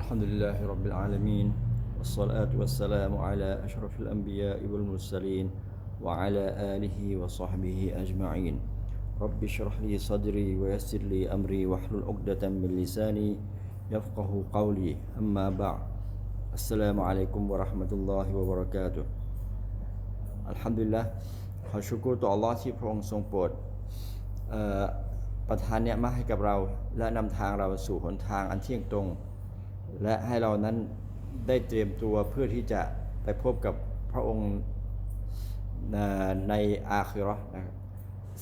الحمد لله رب العالمين والصلاة والسلام على أشرف الأنبياء والمرسلين وعلى آله وصحبه أجمعين رب اشرح لي صدري ويسر لي أمري واحلل عقدة من لساني يفقه قولي أما بعد السلام عليكم ورحمة الله وبركاته อัลฮัมดุลิลละขอชุกรต่อ Allah ที่พระองค์ทรงโปรดเอ่อประทานเนี่ยมาให้กับเรา และนำทางเราสู่หนทางอันเที่ยงตรง และให้เรานั้นได้เตรียมตัวเพื่อที่จะไปพบกับพระองค์ในอาคิราะห์นะครับ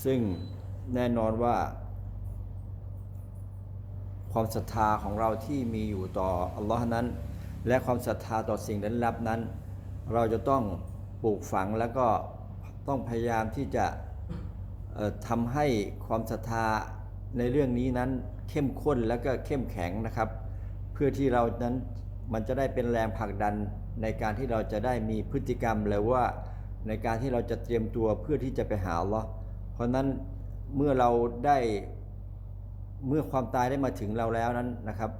ซึ่งแน่นอนว่า ความศรัทธาของเราที่มีอยู่ต่ออัลลอฮ์นั้น และความศรัทธาต่อสิ่งลึกลับนั้น เราจะต้องปลูกฝังแล้วก็ต้องพยายามที่จะทำให้ความศรัทธาในเรื่องนี้นั้นเข้มข้นแล้วก็เข้มแข็งนะครับ พื่อที่เรานั้นมันจะได้เป็นแรงผลักดันในการที่เราจะได้มีพฤติกรรมหรือว่าในการที่เราจะเตรียมตัวเพื่อที่จะไปหาอัลลอฮ์เพราะนั้นเมื่อเราได้เมื่อความตายได้มาถึงเราแล้วนั้นนะครับ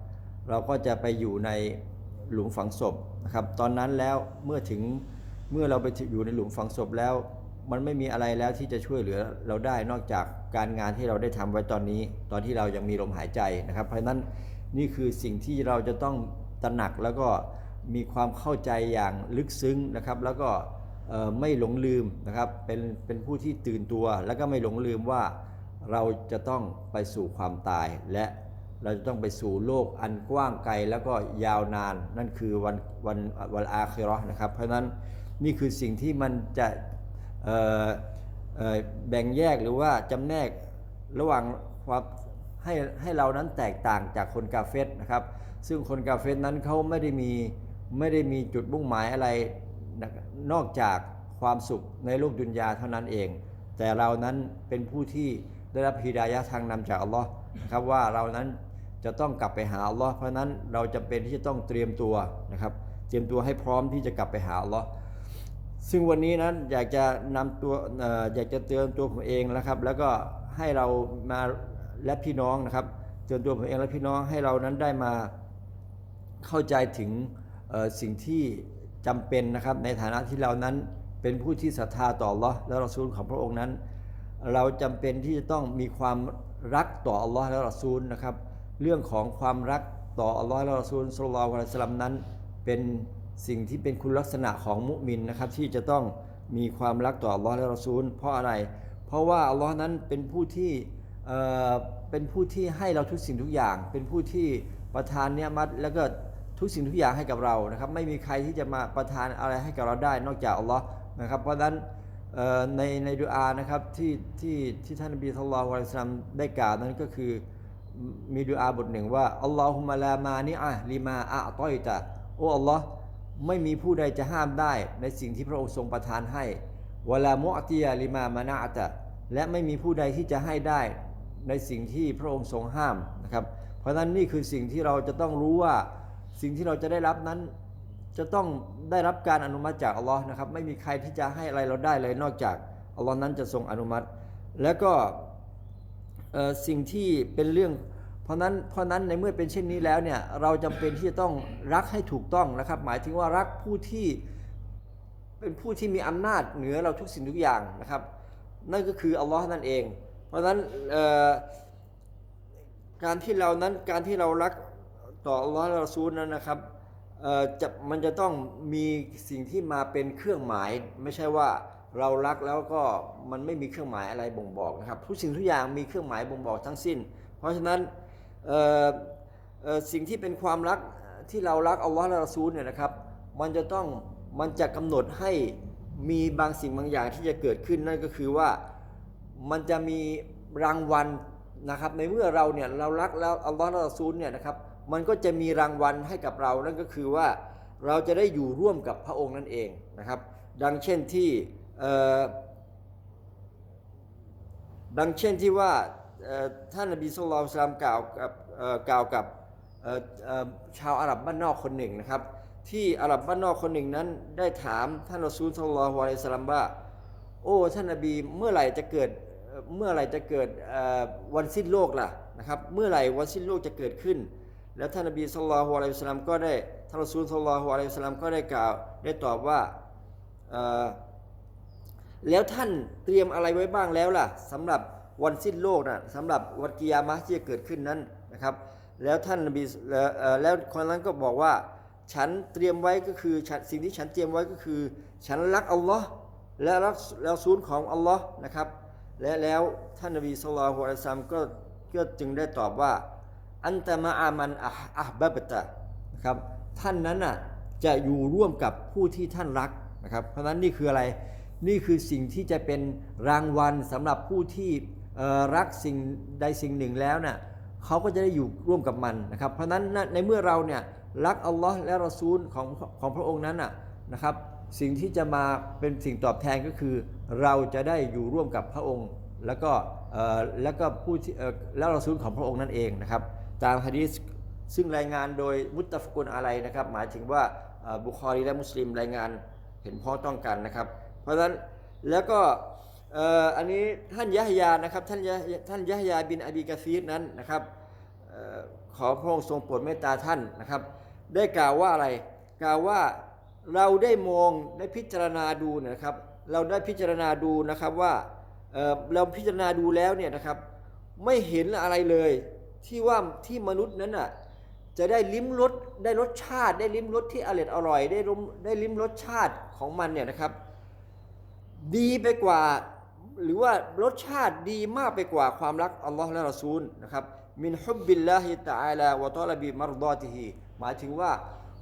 เราก็จะไปอยู่ในหลุมฝังศพนะครับ ตอนนั้นแล้วเมื่อถึงเมื่อเราไปอยู่ในหลุมฝังศพแล้ว มันไม่มีอะไรแล้วที่จะช่วยเหลือเราได้นอกจากการงานที่เราได้ทำไว้ตอนนี้ ตอนที่เรายังมีลมหายใจนะครับ เพราะฉะนั้น นี่คือสิ่งที่เราจะต้องตระหนักแล้วก็มีความเข้าใจอย่างลึกซึ้งนะครับ แล้วก็ไม่หลงลืมนะครับเป็นเป็นผู้ที่ตื่นตัว แล้วก็ไม่หลงลืมว่าเราจะต้องไปสู่ความตาย และเราจะต้องไปสู่โลกอันกว้างไกลแล้วก็ยาวนาน นั่นคือวันวันวันอาคิราะห์นะครับ เพราะนั้นนี่คือสิ่งที่มันจะแบ่งแยกหรือว่าจำแนกระหว่างความ ให้ให้เรานั้นแตกต่างจากคนกาเฟสนะครับ ซึ่งคนกาเฟสนั้นเขาไม่ได้มีไม่ได้มีจุดมุ่งหมายอะไรนอกจากความสุขในโลกดุนยาเท่านั้นเอง แต่เรานั้นเป็นผู้ที่ได้รับฮิดายะทางนำจากอัลลอฮ์นะครับว่าเรานั้นจะต้องกลับไปหาอัลลอฮ์เพราะนั้นเราจำเป็นที่จะต้องเตรียมตัวนะครับ เตรียมตัวให้พร้อมที่จะกลับไปหาอัลลอฮ์ซึ่งวันนี้นั้นอยากจะนำตัวอยากจะเตือนตัวผมเองนะครับ แล้วก็ให้เรามา และพี่น้องนะครับเตือนตัวผมเองและพี่น้องให้เรานั้นได้มาเข้าใจถึงสิ่งที่จำเป็นนะครับในฐานะที่เรานั้นเป็นผู้ที่ศรัทธาต่อลอและรอซูลของพระองค์นั้น เราจำเป็นที่จะต้องมีความรักต่ออัลลอฮ์และรอซูลนะครับ เรื่องของความรักต่ออัลลอฮ์และรอซูลสุลลัลลอฮุอะลัยฮิวะซัลลัมนั้น เป็นสิ่งที่เป็นคุณลักษณะของมุมินนะครับ ที่จะต้องมีความรักต่ออัลลอฮ์และรอซูล เพราะอะไร เพราะว่าอัลลอฮ์นั้นเป็นผู้ที่ เป็นผู้ที่ให้เราทุกสิ่งทุกอย่าง เป็นผู้ที่ประทานเนี่ยมัตแล้วก็ทุกสิ่งทุกอย่างให้กับเรานะครับไม่มีใครที่จะมาประทานอะไรให้กับเราได้นอกจากอัลลอฮ์นะครับเพราะฉะนั้นในในดุอานะครับที่ที่ที่ท่านนบีสุลต่านละสัลลัมได้กล่าวนั้นก็คือมีดุอาบทหนึ่งว่าอัลลอฮุมะลามานิอะลิมาอะต้อยตะโอ้อัลลอฮ์ไม่มีผู้ใดจะห้ามได้ในสิ่งที่พระองค์ทรงประทานให้วะลามุอติยาลิมามานะอะตะและไม่มีผู้ใดที่จะให้ได้ ในสิ่งที่พระองค์ทรงห้ามนะครับ เพราะฉะนั้นนี่คือสิ่งที่เราจะต้องรู้ว่าสิ่งที่เราจะได้รับนั้นจะต้องได้รับการอนุมัติจากอัลลอฮ์นะครับ ไม่มีใครที่จะให้อะไรเราได้เลยนอกจากอัลลอฮ์นั้นจะทรงอนุมัติ แล้วก็สิ่งที่เป็นเรื่อง เพราะนั้นเพราะนั้นในเมื่อเป็นเช่นนี้แล้วเนี่ยเราจำเป็นที่จะต้องรักให้ถูกต้องนะครับ หมายถึงว่ารักผู้ที่เป็นผู้ที่มีอำนาจเหนือเราทุกสิ่งทุกอย่างนะครับ นั่นก็คืออัลลอฮ์นั่นเอง เพราะฉะนั้นการที่เรานั้นการที่เรารักต่ออัลลอฮ์ละรอซูลนั้นนะครับจะมันจะต้องมีสิ่งที่มาเป็นเครื่องหมาย ไม่ใช่ว่าเรารักแล้วก็มันไม่มีเครื่องหมายอะไรบ่งบอกนะครับทุกสิ่งทุกอย่างมีเครื่องหมายบ่งบอกทั้งสิ้น เพราะฉะนั้นสิ่งที่เป็นความรักที่เรารักอัลลอฮ์และรอซูลเนี่ยนะครับ มันจะต้องมันจะกำหนดให้มีบางสิ่งบางอย่างที่จะเกิดขึ้นนั่นก็คือว่า มันจะมีรางวัลนะครับในเมื่อเราเนี่ยเรารักแล้วอัลลอฮฺและรอซูลเนี่ยนะครับมันก็จะมีรางวัลให้กับเรานั่นก็คือว่าเราจะได้อยู่ร่วมกับพระองค์นั่นเองนะครับ ดังเช่นที่ดังเช่นที่ว่าท่านนบีสุลต่านสลามกล่าวกับกล่าวกับชาวอาหรับบ้านนอกคนหนึ่งนะครับ ที่อาหรับบ้านนอกคนหนึ่งนั้นได้ถามท่านรอซูลสุลต่านวะลัยสลัมว่า โอ้ท่านนบีเมื่อไหร่จะเกิด เมื่อไหร่จะเกิดวันสิ้นโลกล่ะนะครับเมื่อไหร่วันสิ้นโลกจะเกิดขึ้น แล้วท่านนบีสุลต่านอะลัยฮิวะสัลลัมก็ได้ท่านรอซูลสุลต่านอะลัยฮิวะสัลลัมก็ได้กล่าวได้ตอบว่าแล้วท่านเตรียมอะไรไว้บ้างแล้วล่ะสำหรับวันสิ้นโลกนะสำหรับวันกิยามะที่จะเกิดขึ้นนั้นนะครับ แล้วท่านนบีเอ่อเอ่อแล้วคนนั้นก็บอกว่าฉันเตรียมไว้ก็คือฉันสิ่งที่ฉันเตรียมไว้ก็คือ ฉันรักอัลลอฮ์และรักแล้วซูลของอัลลอฮ์นะครับ และแล้วท่านนบีสุลต่านอะลัยฮิวะสัลลัมก็ก็จึงได้ตอบว่า อันตะมาอามันอะฮ์อะบัตะนะครับท่านนั้นน่ะจะอยู่ร่วมกับผู้ที่ท่านรักนะครับ เพราะฉะนั้นนี่คืออะไรนี่คือสิ่งที่จะเป็นรางวัลสำหรับผู้ที่รักสิ่งใดสิ่งหนึ่งแล้วน่ะเขาก็จะได้อยู่ร่วมกับมันนะครับ เพราะฉะนั้นในเมื่อเราเนี่ยรักอัลลอฮ์และรอซูลของของพระองค์นั้นน่ะนะครับ สิ่งที่จะมาเป็นสิ่งตอบแทนก็คือ เราจะได้อยู่ร่วมกับพระองค์ แล้วก็แล้วก็ผู้แล้วเราซูลของพระองค์นั่นเองนะครับ ตามฮะดีษซึ่งรายงานโดยมุตตะฟกุลอะไรนะครับ หมายถึงว่าบุคอรีและมุสลิมรายงานเห็นพ้องต้องกันนะครับ เพราะฉะนั้นแล้วก็อันนี้ท่านยะฮยานะครับท่านยะท่านยะฮยาบินอบีกะซีดนั้นนะครับอขอพระองค์ทรงโปรดเมตตาท่านนะครับ ได้กล่าวว่าอะไรกล่าวว่าเราได้มองได้พิจารณาดูนะครับ เราได้พิจารณาดูนะครับว่าเเราพิจารณาดูแล้วเนี่ยนะครับ ไม่เห็นอะไรเลยที่ว่าที่มนุษย์นั้นน่ะจะได้ลิ้มรสได้รสชาติ ได้ลิ้มรสที่อร่อยอร่อยได้รมได้ลิ้มรสชาติของมันเนี่ยนะครับ ดีไปกว่า หรือว่ารสชาติดีมากไปกว่าความรักอัลลอฮ์และรอซูลนะครับมินฮุบบิลลาฮิตะอาลาวะตอลบีมารดอติฮีหมายถึงว่า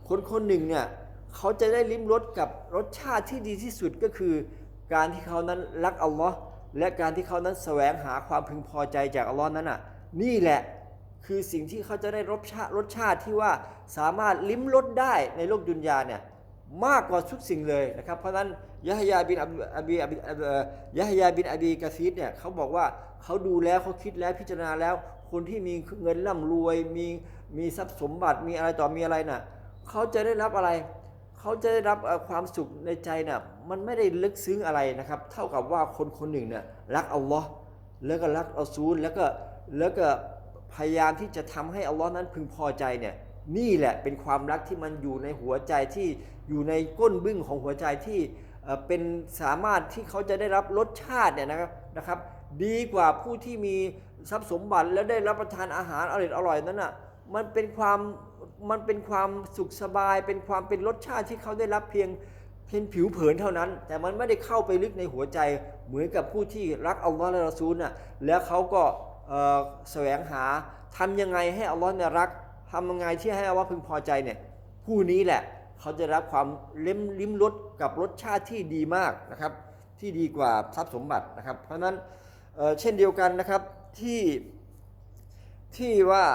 คนคนหนึ่งเนี่ยเขาจะได้ลิ้มรสกับรสชาติที่ดีที่สุดก็คือ การที่เขานั้นรักอัลลอฮ์และการที่เขานั้นแสวงหาความพึงพอใจจากอัลลอฮ์นั้นน่ะนี่แหละคือสิ่งที่เขาจะได้รสชาติรสชาติที่ว่าสามารถลิ้มรสได้ในโลกดุนยาเนี่ยมากกว่าทุกสิ่งเลยนะครับเพราะนั้นยะฮยาบินอบีอบีอบียะฮยาบินอบีกะซีดเนี่ยเขาบอกว่าเขาดูแล้วเขาคิดแล้วพิจารณาแล้ว คนที่มีเงินร่ำรวยมีมีทรัพย์สมบัติมีอะไรต่อมีอะไรน่ะเขาจะได้รับอะไร เขาจะได้รับความสุขในใจน่ะมันไม่ได้ลึกซึ้งอะไรนะครับ เท่ากับว่าคนคนหนึ่งเนี่ยรักอัลลอฮ์แล้วก็รักอัลซูลแล้วก็แล้วก็พยายามที่จะทำให้อัลลอฮ์นั้นพึงพอใจเนี่ยนี่แหละเป็นความรักที่มันอยู่ในหัวใจที่อยู่ในก้นบึ้งของหัวใจที่เป็นสามารถที่เขาจะได้รับรสชาติเนี่ยนะครับนะครับ ดีกว่าผู้ที่มีทรัพย์สมบัติแล้วได้รับประทานอาหารอร่อยอร่อยนั้นอะมันเป็นความ มันเป็นความสุขสบาย เป็นความเป็นรสชาติที่เขาได้รับเพียงเพียงผิวเผินเท่านั้น แต่มันไม่ได้เข้าไปลึกในหัวใจเหมือนกับผู้ที่รักอัลลอฮ์และรอซูลน่ะแล้วเขาก็แสวงหาทำยังไงให้อัลลอฮ์เนี่ยรักทำยังไงที่ให้อัลลอฮ์พึงพอใจเนี่ยผู้นี้แหละเขาจะรับความลิ้มลิ้มรสกับรสชาติที่ดีมากนะครับ ที่ดีกว่าทรัพย์สมบัตินะครับ เพราะฉะนั้นเเช่นเดียวกันนะครับที่ที่ว่า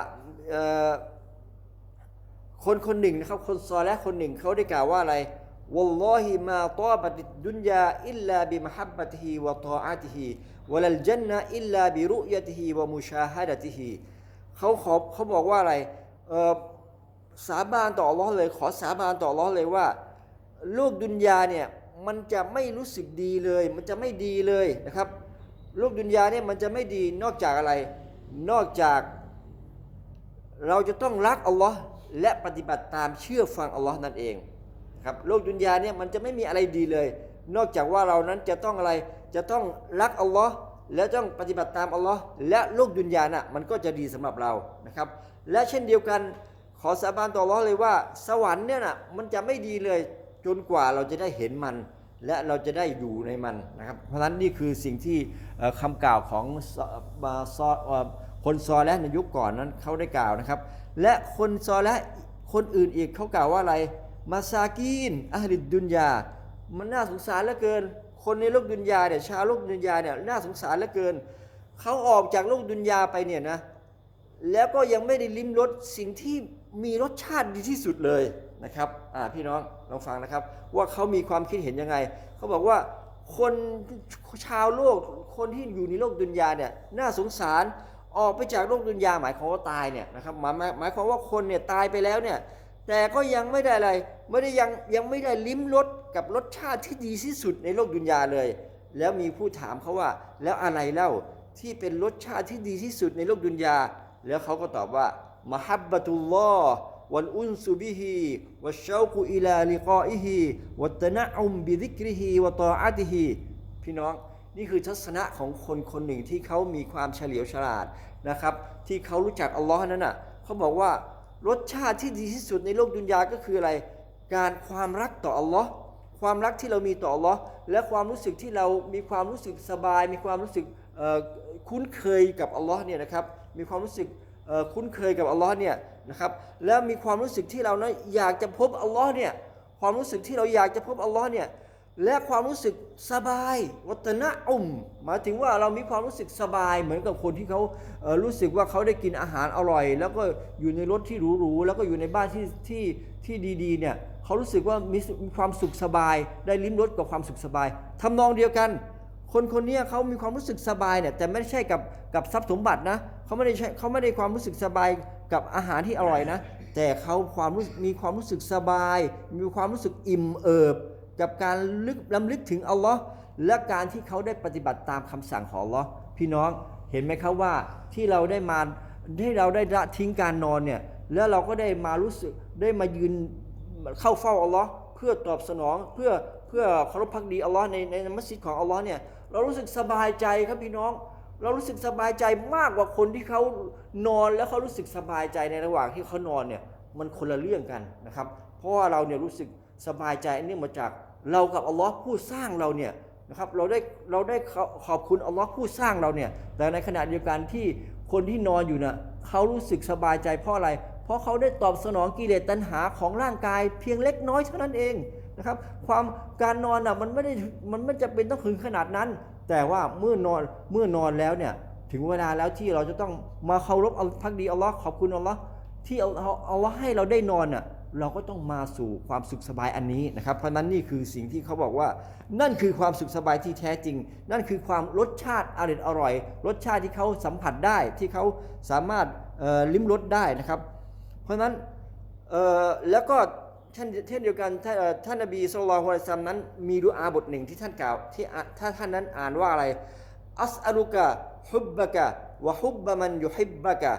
คนคนหนึ่งนะครับ คนซอและคนหนึ่งเขาได้กล่าวว่าอะไรวัลลอฮิมาตอบัติดดุนยาอิลลาบิมฮับบะติฮิวะตออาติฮิวะลัลจันนะอิลลาบิรุยะติฮิวะมุชาฮะดะติฮิเขาขอเขาบอกว่าอะไรเออสาบานต่ออัลเลอฮ์เลย ขอสาบานต่ออัลเลอฮ์เลยว่า โลกดุนยาเนี่ยมันจะไม่รู้สึกดีเลย มันจะไม่ดีเลยนะครับ โลกดุนยาเนี่ยมันจะไม่ดีนอกจากอะไร นอกจาก เราจะต้องรักอัลลอฮ์ และปฏิบัติตามเชื่อฟังอัลลอฮ์นั่นเองครับโลกดุนยาเนี่ยมันจะไม่มีอะไรดีเลย นอกจากว่าเรานั้นจะต้องอะไรจะต้องรักอัลลอฮ์และต้องปฏิบัติตามอัลลอฮ์และโลกดุนยาน่ะมันก็จะดีสำหรับเรานะครับ และเช่นเดียวกันขอสาบานต่ออัลลอฮ์เลยว่า สวรรค์เนี่ยนะมันจะไม่ดีเลยจนกว่าเราจะได้เห็นมัน และเราจะได้อยู่ในมันนะครับ เพราะฉะนั้นนี่คือสิ่งที่เอ่อคำกล่าวของซอ คนซอและในยุคก่อนนั้นเขาได้กล่าวนะครับ และคนซอและคนอื่นอีกเขากล่าวว่าอะไรมาซากีนอัลลิดดุนยา มันน่าสงสารเหลือเกิน คนในโลกดุนยาเนี่ยชาวโลกดุนยาเนี่ยน่าสงสารเหลือเกิน เขาออกจากโลกดุนยาไปเนี่ยนะแล้วก็ยังไม่ได้ลิ้มรสสิ่งที่มีรสชาติดีที่สุดเลยนะครับพี่น้องลองฟังนะครับ ว่าเขามีความคิดเห็นยังไง เขาบอกว่าคนชาวโลกคนที่อยู่ในโลกดุนยาเนี่ยน่าสงสาร ออกไปจากโลกดุนยาหมายความว่าตายเนี่ยนะครับหมายหมายความว่าคนเนี่ยตายไปแล้วเนี่ยแต่ก็ยังไม่ได้อะไรไม่ได้ยังยังไม่ได้ลิ้มรสกับรสชาติที่ดีที่สุดในโลกดุนยาเลย แล้วมีผู้ถามเขาว่า แล้วอะไรเล่าที่เป็นรสชาติที่ดีที่สุดในโลกดุนยา แล้วเขาก็ตอบว่ามฮับบะตุลลอฮ์วัลอุนซุบิฮิวัชชาวกุอิลาลิกาอิฮิวัตนะอุมบิดิกริฮิวะตออาติฮิพี่น้อง นี่คือทัศนะของคนคนหนึ่งที่เขามีความเฉลียวฉลาดนะครับ ที่เขารู้จักอัลลอฮ์นั้นน่ะเขาบอกว่ารสชาติที่ดีที่สุดในโลกดุนยาก็คืออะไร การความรักต่ออัลลอฮ์ความรักที่เรามีต่ออัลลอฮ์และความรู้สึกที่เรามีความรู้สึกสบาย มีความรู้สึกคุ้นเคยกับอัลลอฮ์เนี่ยนะครับมีความรู้สึกคุ้นเคยกับอัลลอฮ์เนี่ยนะครับแล้วมีความรู้สึกที่เรานะอยากจะพบอัลลอฮ์เนี่ยความรู้สึกที่เราอยากจะพบอัลลอฮ์เนี่ย และความรู้สึกสบาย วัตนะอุมหมายถึงว่าเรามีความรู้สึกสบายเหมือนกับคนที่เขาเรู้สึกว่าเขาได้กินอาหารอร่อย แล้วก็อยู่ในรถที่หรูๆแล้วก็อยู่ในบ้านที่ที่ที่ดีๆเนี่ยเขารู้สึกว่ามีความสุขสบาย ได้ลิ้มรสกับความสุขสบายทำนองเดียวกัน คนคนนี้เขามีความรู้สึกสบายเนี่ยแต่ไม่ใช่กับกับทรัพย์สมบัตินะเขาไม่ได้ใช่เขาไม่ได้ความรู้สึกสบายกับอาหารที่อร่อยนะ แต่เขาความรู้มีความรู้สึกสบาย มีความรู้สึกอิ่มเอิบ กับการลึกลำลึกถึงอัลลอฮ์และการที่เขาได้ปฏิบัติตามคำสั่งของอัลลอฮ์พี่น้องเห็นไหมครับว่าที่เราได้มาที่เราได้ละทิ้งการนอนเนี่ยแล้วเราก็ได้มารู้สึกได้มายืนเข้าเฝ้าอัลลอฮ์เพื่อตอบสนองเพื่อเพื่อเคารพพักดีอัลลอฮ์ในในมัสยิดของอัลลอฮ์เนี่ยเรารู้สึกสบายใจครับพี่น้อง เรารู้สึกสบายใจมากกว่าคนที่เขานอนแล้วเขารู้สึกสบายใจในระหว่างที่เขานอนเนี่ยมันคนละเรื่องกันนะครับ เพราะว่าเราเนี่ยรู้สึกสบายใจอันนี้มาจาก เรากับอัลลอฮ์ผู้สร้างเราเนี่ยนะครับเราได้เราได้ขอบคุณอัลลอฮ์ผู้สร้างเราเนี่ยแต่ในขณะเดียวกันที่คนที่นอนอยู่น่ะเขารู้สึกสบายใจเพราะอะไร เพราะเขาได้ตอบสนองกิเลสตัณหาของร่างกายเพียงเล็กน้อยเท่านั้นเองนะครับความการนอนอะมันไม่ได้มันไม่จะเป็นต้องถึงขนาดนั้น แต่ว่าเมื่อนอนเมื่อนอนแล้วเนี่ยถึงเวลาแล้วที่เราจะต้องมาเคารพอัลพักดีอัลลอฮ์ขอบคุณอัลลอฮ์ที่อัลลอฮ์อัลลอฮ์ให้เราได้นอนอะ เราก็ต้องมาสู่ความสุขสบายอันนี้นะครับ เพราะนั้นนี่คือสิ่งที่เขาบอกว่า นั่นคือความสุขสบายที่แท้จริง นั่นคือความรสชาติอร่อยอร่อย รสชาติที่เขาสัมผัสได้ที่เขาสามารถลิ้มรสได้นะครับ เพราะนั้นแล้วก็เช่นเช่นเดียวกันท่านอ่อท่านนบีสุลต่านละฮ์อะลัยฮิวะซัมนั้น มีดุอาบทหนึ่งที่ท่านกล่าวที่ถ้าท่านนั้นอ่านว่าอะไรอัสอัลุกะฮุบบะกะวะฮุบบะมันยุฮิบบะกะ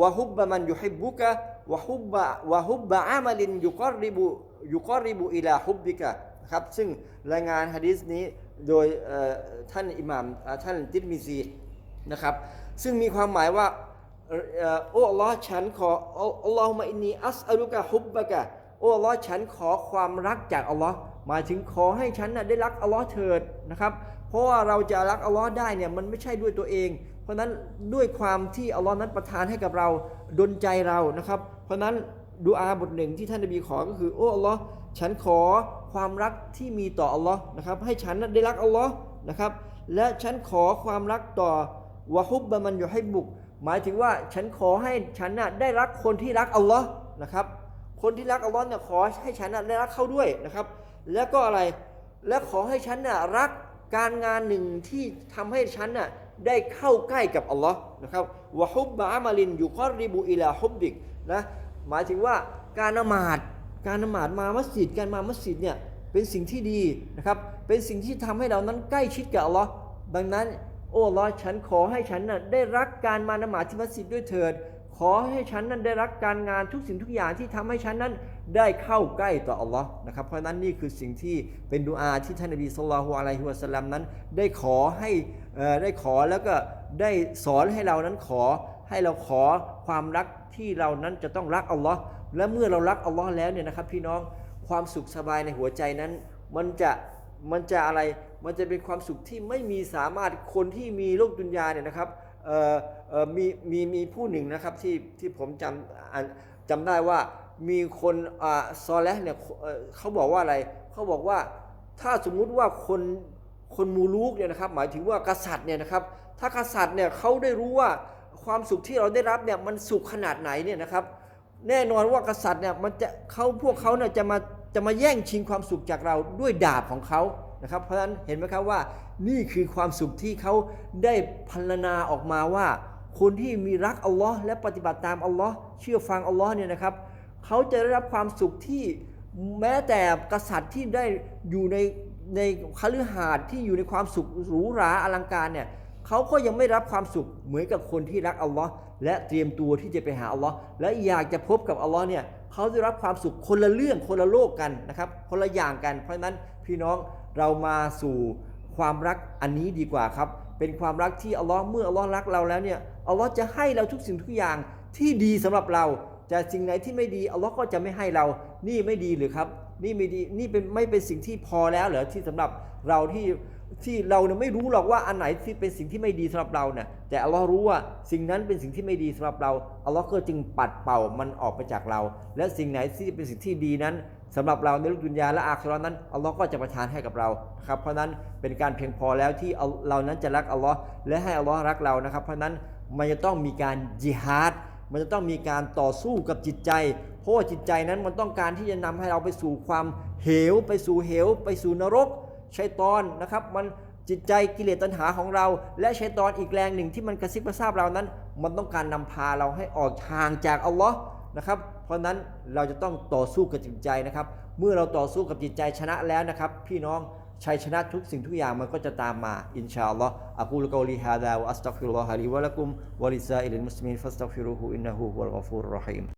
วะฮุบบะมันยุฮิบบุกะ วะฮุบบะวะฮุบบะอามลินยุกอริบุยุกอริบุอิลาฮุบบิกะครับซึ่งรายงานฮะดีษนี้โดยท่านอิหม่ามอ่าท่านติรมิซีนะครับซึ่งมีความหมายว่าโอ้ลอ์ฉันขออัลลอฮุมะอินนีอัสอัลุกะฮุบบะกะโอ้ลอ์ฉันขอความรักจากอัลลอฮ์หมายถึงขอให้ฉันน่ะได้รักอัลลอฮ์เถิดนะครับ เพราะว่าเราจะรักอัลลอฮ์ได้เนี่ยมันไม่ใช่ด้วยตัวเอง เพราะนั้นด้วยความที่อัลลอฮ์นั้นประทานให้กับเราดลใจเรานะครับ เพราะนั้นดูอาบทหนึ่งที่ท่านนบีขอก็คือโอ้อัลลอฮ์ฉันขอความรักที่มีต่ออัลลอฮ์นะครับ ให้ฉันได้รักอัลลอฮ์นะครับ และฉันขอความรักต่อวะฮุบบะมันอยู่ให้บุก หมายถึงว่าฉันขอให้ฉันน่ะได้รักคนที่รักอัลลอฮ์นะครับ คนที่รักอัลลอฮ์เนี่ยขอให้ฉันน่ะได้รักเขาด้วยนะครับ แล้วก็อะไรและขอให้ฉันน่ะรักการงานหนึ่งที่ทำให้ฉันน่ะ ได้เข้าใกล้กับอัลลอฮ์นะครับวะฮุบบะอามาลินอยู่กอริบุอิลาฮุบบิกนะหมายถึงว่าการนมาดการนมาดมามัสยิดการมามัสยิดเนี่ยเป็นสิ่งที่ดีนะครับเป็นสิ่งที่ทำให้เรานั้นใกล้ชิดกับอัลลอฮ์ดังนั้นโอ้ลอฉันขอให้ฉันน่ะได้รักการมานมาดที่มัสยิดด้วยเถิด ขอให้ฉันนั้นได้รักการงานทุกสิ่งทุกอย่างที่ทำให้ฉันนั้นได้เข้าใกล้ต่ออัลลอฮ์นะครับ เพราะนั้นนี่คือสิ่งที่เป็นดุอาที่ท่านนบีสุลต่านละฮ์อะลัยฮิวะสัลลัมนั้น ได้ขอให้ ได้ขอแล้วก็ได้สอนให้เรานั้นขอให้เราขอความรักที่เรานั้นจะต้องรักอัลลอฮ์และเมื่อเรารักอัลลอฮ์แล้วเนี่ยนะครับ พี่น้องความสุขสบายในหัวใจนั้น มันจะมันจะอะไรมันจะเป็นความสุขที่ไม่มีสามารถคนที่มีโลกดุนยาเนี่ยนะครับมีมีมีผู้หนึ่งนะครับที่ที่ผมจำจำได้ว่ามีคนอ่าซอแลห์เนี่ยเอ่อเขาบอกว่าอะไร เขาบอกว่าถ้าสมมุติว่าคน คนมูลูกเนี่ยนะครับหมายถึงว่ากษัตริย์เนี่ยนะครับถ้ากษัตริย์เนี่ยเขาได้รู้ว่าความสุขที่เราได้รับเนี่ยมันสุขขนาดไหนเนี่ยนะครับแน่นอนว่ากษัตริย์เนี่ยมันจะเขาพวกเขาเนี่ยจะมาจะมาแย่งชิงความสุขจากเราด้วยดาบของเขานะครับเพราะฉะนั้นเห็นไหมครับว่านี่คือความสุขที่เขาได้พรรณนาออกมาว่า คนที่มีรักอัลลอฮ์และปฏิบัติตามอัลลอฮ์เชื่อฟังอัลลอฮ์เนี่ยนะครับเขาจะได้รับความสุขที่แม้แต่กษัตริย์ที่ได้อยู่ใน ในคฤหาสน์ที่อยู่ในความสุขหรูหราอลังการเนี่ยเขาก็ยังไม่รับความสุขเหมือนกับคนที่รักอัลลอฮ์และเตรียมตัวที่จะไปหาอัลลอฮ์และอยากจะพบกับอัลลอฮ์เนี่ยเขาได้รับความสุขคนละเรื่องคนละโลกกันนะครับ คนละอย่างกัน เพราะฉะนั้นพี่น้องเรามาสู่ความรักอันนี้ดีกว่าครับ เป็นความรักที่อัลลอฮ์เมื่ออัลลอฮ์รักเราแล้วเนี่ยอัลลอฮ์จะให้เราทุกสิ่งทุกอย่างที่ดีสำหรับเราแต่สิ่งไหนที่ไม่ดีอัลลอฮ์ก็จะไม่ให้เรานี่ไม่ดีหรือครับ นี่ไม่ดีนี่เป็นไม่เป็นสิ่งที่พอแล้วเหรอที่สำหรับเราที่ที่เราเนี่ยไม่รู้หรอกว่าอันไหนที่เป็นสิ่งที่ไม่ดีสำหรับเราเนี่ยแต่อัลลอฮ์รู้ว่าสิ่งนั้นเป็นสิ่งที่ไม่ดีสำหรับเราอัลลอฮ์ก็จึงปัดเป่ามันออกไปจากเรา และสิ่งไหนที่เป็นสิ่งที่ดีนั้นสำหรับเราในโลกดุนยาและอาครานั้นอัลลอฮ์ก็จะประทานให้กับเราครับเพราะนั้นเป็นการเพียงพอแล้วที่เอาเรานั้นจะรักอัลลอฮ์และให้อัลลอฮ์รักเรานะครับ เพราะฉะนั้นมันจะต้องมีการจิฮาด มันจะต้องมีการต่อสู้กับจิตใจ เพราะว่าจิตใจนั้นมันต้องการที่จะนำให้เราไปสู่ความเหว ไปสู่เหว ไปสู่นรกชัยตอนนะครับมันจิตใจกิเลสตัณหาของเรา และชัยตอนอีกแรงหนึ่งที่มันกระซิบกระซาบเรานั้น มันต้องการนำพาเราให้ออกทางจากอัลลอฮ์นะครับ เพราะนั้นเราจะต้องต่อสู้กับจิตใจนะครับ เมื่อเราต่อสู้กับจิตใจชนะแล้วนะครับ พี่น้อง ชัยชนะทุกสิ่งทุกอย่างมันก็จะตามมา อินชาอัลลอฮ์อะกูลกอลีฮาดาวะอัสตัฟิรุลลอฮะลิวะลักุมวะลิซาอิลิลมุสลิมีนฟัสตัฟิรุฮูอินนะฮูวัลกอฟูรุรเรฮีม